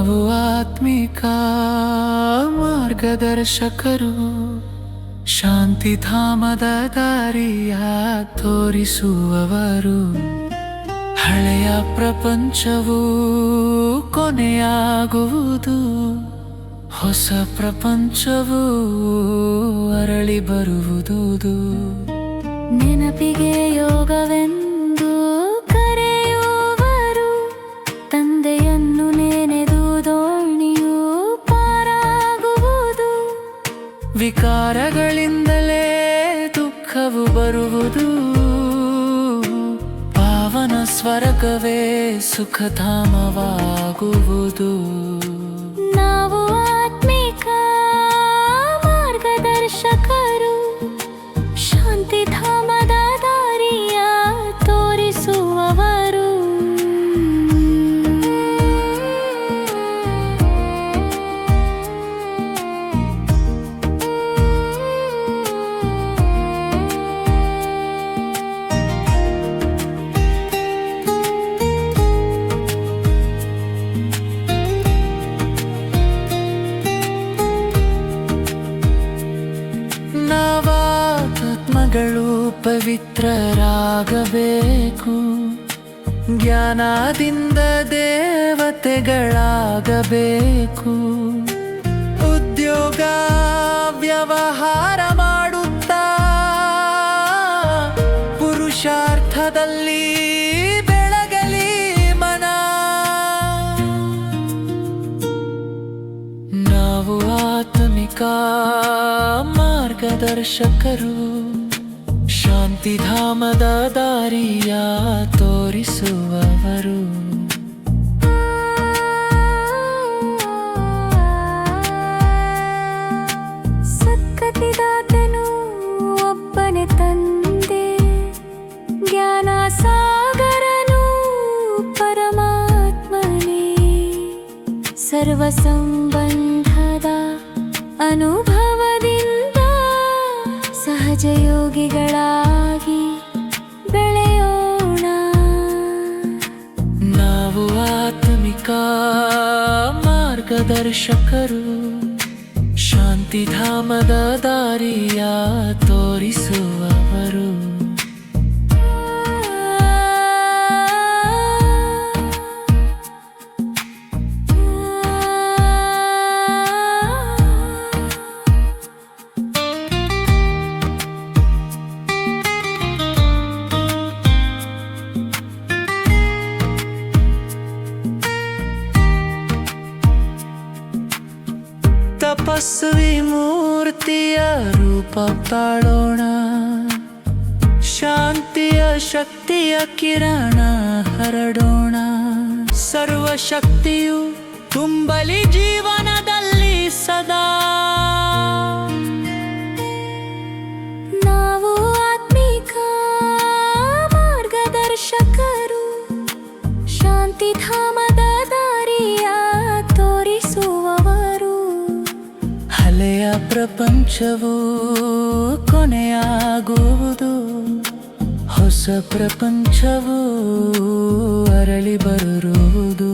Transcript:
ಆತ್ಮಿಕ ಮಾರ್ಗದರ್ಶಕರು. ಶಾಂತಿಧಾಮದ ದಾರಿಯ ತೋರಿಸುವವರು. ಹಳೆಯ ಪ್ರಪಂಚವು ಕೊನೆಯಾಗುವುದು. ಹೊಸ ಪ್ರಪಂಚವು ಅರಳಿ ಬರುವುದು. ನೆನಪಿಗೆ ಯೋಗವೆಂದು ದುಃಖವು ಬರುವುದು. ಪಾವನ ಸ್ವರ್ಗವೇ ಸುಖಧಾಮವಾಗುವುದು. ಪವಿತ್ರರಾಗಬೇಕು ಜ್ಞಾನದಿಂದ ದೇವತೆಗಳಾಗಬೇಕು. ಉದ್ಯೋಗ ವ್ಯವಹಾರ ಮಾಡುತ್ತಾ. ಪುರುಷಾರ್ಥದಲ್ಲಿ ಬೆಳಗಲಿ ಮನ. ನಾವು ಆತ್ಮಿಕ ಮಾರ್ಗದರ್ಶಕರು. ಶಾಂತಿಧಾಮದ ದಾರಿಯ ತೋರಿಸುವವರು. ಸಕ್ಕತಿದಾತನು ಒಬ್ಬನೇ ತಂದೆ. ಜ್ಞಾನ ಸಾಗರನು ಪರಮಾತ್ಮನೇ. ಸರ್ವ ಸಂಬಂಧದ ಅನುಭವದಿಂದ ಸಹಜ ಯೋಗಿಗಳಾಗಿ ಬೆಳೆಯೋಣ. ನಾವು ಆತ್ಮಿಕ ಮಾರ್ಗದರ್ಶಕರು. ಶಾಂತಿಧಾಮದ ದಾರಿಯ ತೋರಿಸುವವರು. ತಪಸ್ವಿ ಮೂರ್ತಿಯ ರೂಪ ತಾಳೋಣ. ಶಾಂತಿಯ ಶಕ್ತಿಯ ಕಿರಣ ಹರಡೋಣ. ಸರ್ವ ಶಕ್ತಿಯು ತುಂಬಲಿ ಜೀವನದಲ್ಲಿ ಸದಾ. ಪ್ರಪಂಚವು ಕೊನೆಯಾಗುವುದು. ಹೊಸ ಪ್ರಪಂಚವು ಅರಳಿ ಬರುವುದು.